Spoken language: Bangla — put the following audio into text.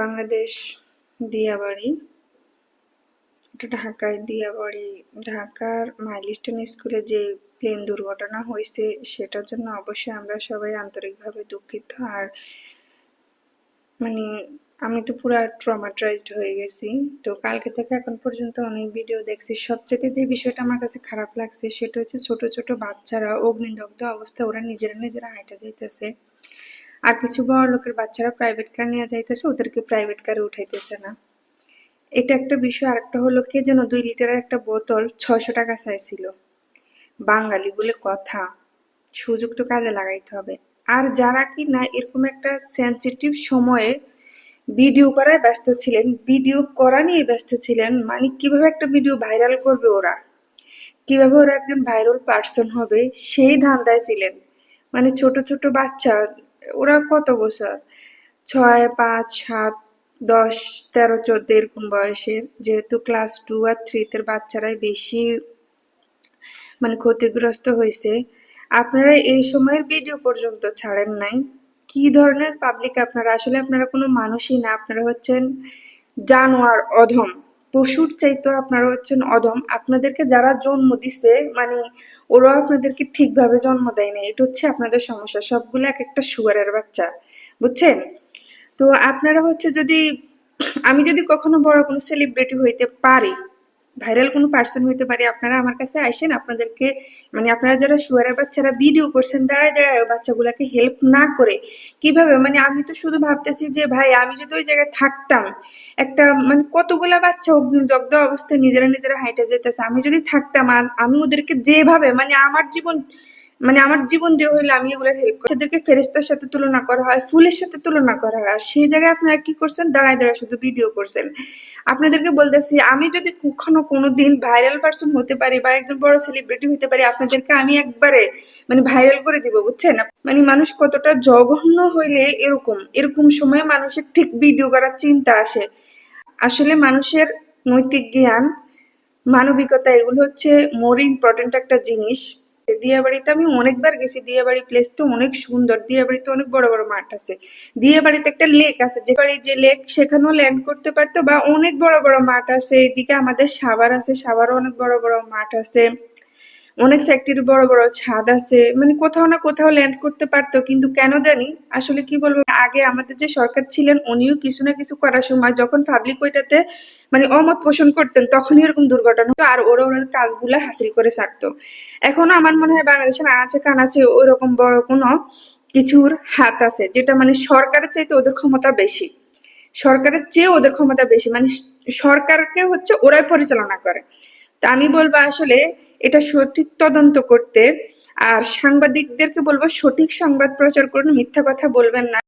বাংলাদেশ দিয়াবাড়ি, এটা ঢাকায়, দিয়াবাড়ি। ঢাকার মাইলস্টোন স্কুলে যে প্লেন দুর্ঘটনা হয়েছে, সেটার জন্য অবশ্যই আমরা সবাই আন্তরিকভাবে দুঃখিত। আর মানে আমি তো পুরা ট্রমাটাইজড হয়ে গেছি। তো কালকে থেকে এখন পর্যন্ত অনেক ভিডিও দেখছি। সবচেয়ে যে বিষয়টা আমার কাছে খারাপ লাগছে, সেটা হচ্ছে ছোট ছোট বাচ্চারা, অগ্নিদগ্ধ অবস্থায় ওরা নিজেরা নিজেরা হাঁটা যাইতেছে। আর কিছু বড় লোকের বাচ্চারা প্রাইভেট কার নিয়ে যাইতেছে, ওদেরকে প্রাইভেট কারে উঠাইতেছে না। এটা একটা বিষয়, আরেকটা হলো কে যেন দুই লিটারের একটা বোতল ছয়শো টাকা চাইছিল বাঙালি বলে কথা, সুযোগ তো কাজে লাগাইতে হবে। আর যারা কি না এরকম একটা সেন্সিটিভ সময়ে ভিডিও করায় ব্যস্ত ছিলেন ভিডিও করা নিয়ে ব্যস্ত ছিলেন মানে কীভাবে একটা ভিডিও ভাইরাল করবে ওরা? কীভাবে ওরা একজন ভাইরাল পার্সন হবে, সেই ধান্দায় ছিলেন। মানে ছোট ছোট বাচ্চা ওরা কত বছর? ছয়, পাঁচ, সাত, দশ, তেরো, চোদ্দ এরকম বয়সের যেহেতু ক্লাস টু আর থ্রিতে বাচ্চারাই বেশি মানে ক্ষতিগ্রস্ত হয়েছে। আপনারা এই সময়ের ভিডিও পর্যন্ত ছাড়েন নাই। কি ধরনের পাবলিক আপনারা? আসলে আপনারা কোনো মানুষই না, আপনারা হচ্ছেন জানোয়ার, অধম। পশুর চাইতো আপনারা হচ্ছেন অধম। আপনাদেরকে যারা জন্ম দিছে মানে ওরাও আপনাদেরকে ঠিকভাবে জন্ম দেয় না এটা হচ্ছে আপনাদের সমস্যা। সবগুলো এক একটা সুগারের বাচ্চা, বুঝছেন? তো আপনারা হচ্ছে যদি, আমি যদি কখনো বড় কোনো সেলিব্রিটি হইতে পারি ভাইরাল কোনো পার্সন হইতে পারে, আপনারা আমার কাছে আসেন আপনাদেরকে মানে আপনারা যারা শুয়ারের বাচ্চারা ভিডিও করছেন, দাঁড়ায় দাঁড়ায় বাচ্চাগুলোকে হেল্প না করে, কীভাবে? মানে আমি তো শুধু ভাবতেছি যে, ভাই, আমি যদি ওই জায়গায় থাকতাম, একটা মানে কতগুলা বাচ্চা অগ্নিদগ্ধ অবস্থায় নিজেরা নিজেরা হাইটে যেতেছে, আমি যদি থাকতাম আমি ওদেরকে যেভাবে মানে আমার জীবন মানে আমার জীবন দিয়ে হইলে আমি এগুলোর হেল্প করি। তাদেরকে ফেরেস্তার সাথে তুলনা করা হয়, ফুলের সাথে তুলনা করা হয়, আর সেই জায়গায় আপনারা কি করছেন? দাঁড়ায় দাঁড়ায় শুধু ভিডিও করছেন। আপনাদেরকে বলতেছি, আমি যদি কখনো কোনো দিন ভাইরাল পার্সন হতে পারি বা একজন বড় সেলিব্রিটি হতে পারি, আপনাদেরকে আমি একবারে মানে ভাইরাল করে দিব, বুঝছেন? মানে মানুষ কতটা জঘন্য হইলে এরকম এরকম সময়ে মানুষের ঠিক ভিডিও করার চিন্তা আসে। আসলে মানুষের নৈতিক জ্ঞান, মানবিকতা, এগুলো হচ্ছে মোর ইম্পর্টেন্ট একটা জিনিস। দিয়াবাড়িতে আমি অনেকবার গেছি দিয়া দিয়াবাড়ি তো অনেক সুন্দর দিয়া বাড়িতে অনেক বড় বড় মাঠ আছে। দিয়াবাড়িতে একটা লেক আছে, যে বাড়ি যে লেক সেখানেও ল্যান্ড করতে পারতো বা অনেক বড় বড় মাঠ আছে। এদিকে আমাদের সাভার আছে, সাভারও অনেক বড় বড় মাঠ আছে। অনেক ফ্যাক্টরি বড় বড় ছাদ আছে মানে কোথাও না কোথাও ল্যান্ড করতে পারতো, কিন্তু কেন জানি আসলে কি বলব, আগে আমাদের যে সরকার ছিলেন, উনিও কিছু না কিছু করার সময় যখন পাবলিক ওইটাতে মানে অমত পোষণ করতেন, তখনই এরকম দুর্ঘটনা হতো, আর ওরা ওরা কাজগুলো হাসিল করে ছাড়তো। এখনও আমার মনে হয় বাংলাদেশের আনাচে কানাচে ওইরকম বড় কোনো কিছুর হাত আছে, যেটা মানে সরকারের চাইতে ওদের ক্ষমতা বেশি। সরকারের চেয়ে ওদের ক্ষমতা বেশি মানে সরকারকে হচ্ছে ওরাই পরিচালনা করে। তা আমি বলব আসলে এটা সঠিক তদন্ত করতে। আর সাংবাদিকদেরকে বলব, সঠিক সংবাদ প্রচার করুন, মিথ্যা কথা বলবেন না।